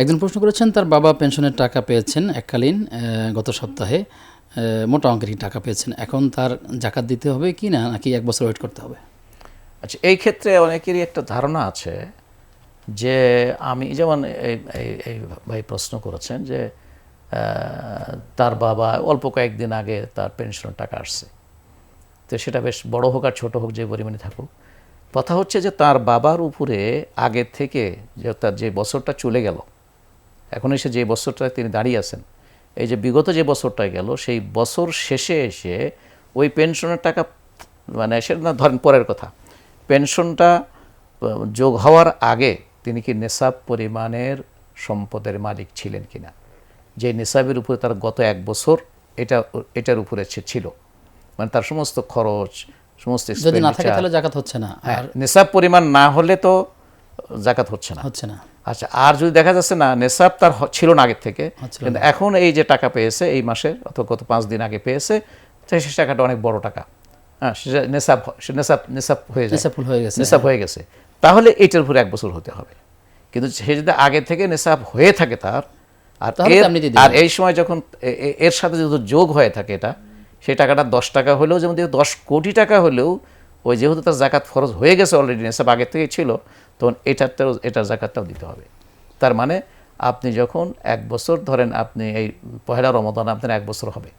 একজন প্রশ্ন করেছেন, তার বাবা পেনশনের টাকা পেয়েছেন এককালীন গত সপ্তাহে মোটা অঙ্কের টাকা পেয়েছেন, এখন তার জাকাত দিতে হবে কি না, নাকি এক বছর ওয়েট করতে হবে? আচ্ছা এই ক্ষেত্রে অনেকেরই একটা ধারণা আছে যে, আমি যেমন এই ভাই প্রশ্ন করেছেন যে তার বাবা অল্প কয়েকদিন আগে তার পেনশনের টাকা আসছে। তো সেটা বেশ বড় হোক আর ছোট হোক, যে পরিমাণে থাকুক। কথা হচ্ছে যে, তার বাবার উপরে আগে থেকে যে, তার যে বছরটা চলে গেল এখন এসে যে বছরটা তিনি দাঁড়িয়ে আছেন এই যে বিগত যে বছরটা গেল সেই বছর শেষে এসে ওই পেনশনের টাকা মানে সেটা না ধরেন পরের কথা পেনশনটা যোগ হওয়ার আগে তিনি কি নেশাব পরিমাণের সম্পদের মালিক ছিলেন কিনা? যে নেশাবের উপরে তার গত এক বছর এটা এটার উপরে সে ছিল। মানে তার সমস্ত খরচ সমস্ত যদি না থাকে তাহলে জাকাত হচ্ছে না। আর নেশাব পরিমাণ না হলে তো জাকাত হচ্ছে না। হচ্ছে না। আচ্ছা আর যদি দেখা যাচ্ছে না নেশাব তার ছিল না আগের থেকে কিন্তু এখন এই যে টাকা পেয়েছে এই মাসে অথবা গত পাঁচ দিন আগে পেয়েছে সেই টাকাটা অনেক বড় টাকা। হ্যাঁ সেটা নেশাব নেশাব নেশাব হয়ে যায়। হয়ে গেছে নেশাব হয়ে। গেছে। তাহলে এটার উপরে এক বছর হতে হবে। কিন্তু সে যদি আগে থেকে নেশাব হয়ে থাকে তার আর। আর এই সময় যখন এর সাথে যদি যোগ হয়ে থাকে এটা সেই টাকাটা দশ টাকা হলেও যেমন দশ কোটি টাকা হলেও ওই যেহেতু তার জাকাত ফরজ হয়ে গেছে অলরেডি নেশাব আগে থেকে ছিল তখন এটাতেও এটার জাকাতটাও দিতে হবে। তার মানে আপনি যখন এক বছর ধরেন আপনি এই পহেলা রমদান আপনার এক বছর হবে।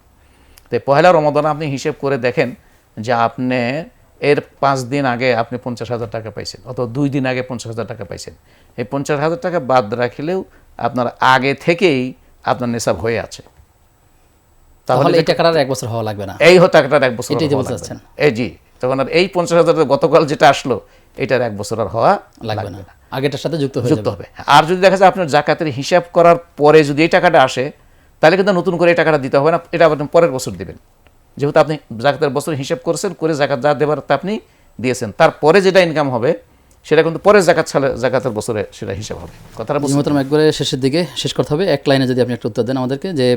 তো পহেলা রমদান আপনি হিসেব করে দেখেন যে আপনি এর পাঁচ দিন আগে আপনি পঞ্চাশ হাজার টাকা পাইছেন অথবা দুই দিন আগে পঞ্চাশ হাজার টাকা পাইছেন। এই পঞ্চাশ হাজার টাকা বাদ রাখলেও আপনার আগে থেকেই আপনার নেশাব হয়ে আছে। তাহলে এই টাকার আর এক বছর হওয়া লাগবে না। এই হতো একটা এক বছর। এই জি। তখন আর এই পঞ্চাশ হাজার গতকাল যেটা আসলো এটার এক বছর আর হওয়া লাগবে না। আগেটার সাথে যুক্ত যুক্ত হবে। আর যদি দেখা যায় আপনার জাকাতের হিসাব করার পরে যদি এই টাকাটা আসে তাহলে কিন্তু নতুন করে এই টাকাটা দিতে হবে না এটা আপনি পরের বছর দিবেন। যেহেতু আপনি জাকাতের বছর হিসাব করেছেন করে জাকাত যা দেবার তা আপনি দিয়েছেন। তারপরে যেটা ইনকাম হবে সেটা কিন্তু পরে জাকাত ছাড়া জাকাতের বছরে সেটা হিসাব হবে। কথাটা বুঝতে একবারে শেষের দিকে শেষ করতে হবে। এক লাইনে যদি আপনি একটা উত্তর দেন আমাদেরকে যে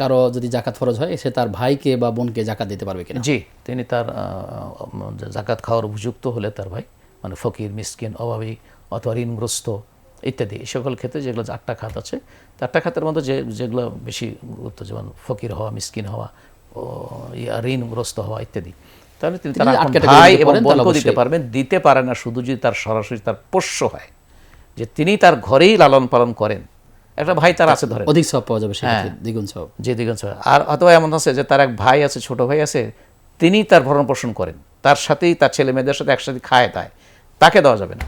কারও যদি জাকাত ফরজ হয় সে তার ভাইকে বা বোনকে জাকাত দিতে পারবে কিনা? জি তিনি তার জাকাত খাওয়ার উপযুক্ত হলে তার ভাই মানে ফকির মিসকিন অভাবী অথবা ঋণগ্রস্ত ইত্যাদি এই সকল ক্ষেত্রে যেগুলো আটটা খাত আছে আটটা খাতের মধ্যে যে যেগুলো বেশি গুরুত্ব যেমন ফকির হওয়া মিসকিন হওয়া ও ইয়া ঋণগ্রস্ত হওয়া ইত্যাদি তাহলে তিনি তার ভাই এবং বোনকেও দিতে পারবেন দিতে পারে না শুধু যদি তার সরাসরি তার পোষ্য হয় যে তিনি তার ঘরেই লালন পালন করেন। একটা ভাই তার আছে ধরেন। অধিক সব পাওয়া যাবে হ্যাঁ। সেক্ষেত্রে দ্বিগুণ সব যে দিগঞ্জ আর অথবা এমন আছে যে তার এক ভাই আছে ছোট ভাই আছে তিনি তার ভরণ পোষণ করেন। তার সাথেই তার ছেলে মেয়েদের সাথে একসাথে খায় তাই তাকে দেওয়া যাবে না।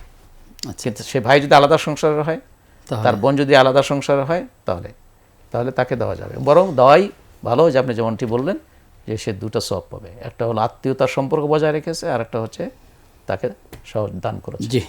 আচ্ছা। কিন্তু সে ভাই যদি আলাদা সংসারের হয় তার বোন যদি আলাদা সংসারের হয় তাহলে? তাহলে তাকে দেওয়া যাবে। বরং দেওয়াই ভালো যে আপনি যেমনটি বললেন যে সে দুটো সব পাবে। একটা হলো আত্মীয়তার সম্পর্ক বজায় রেখেছে আর একটা হচ্ছে তাকে সহ দান করেছে। জি।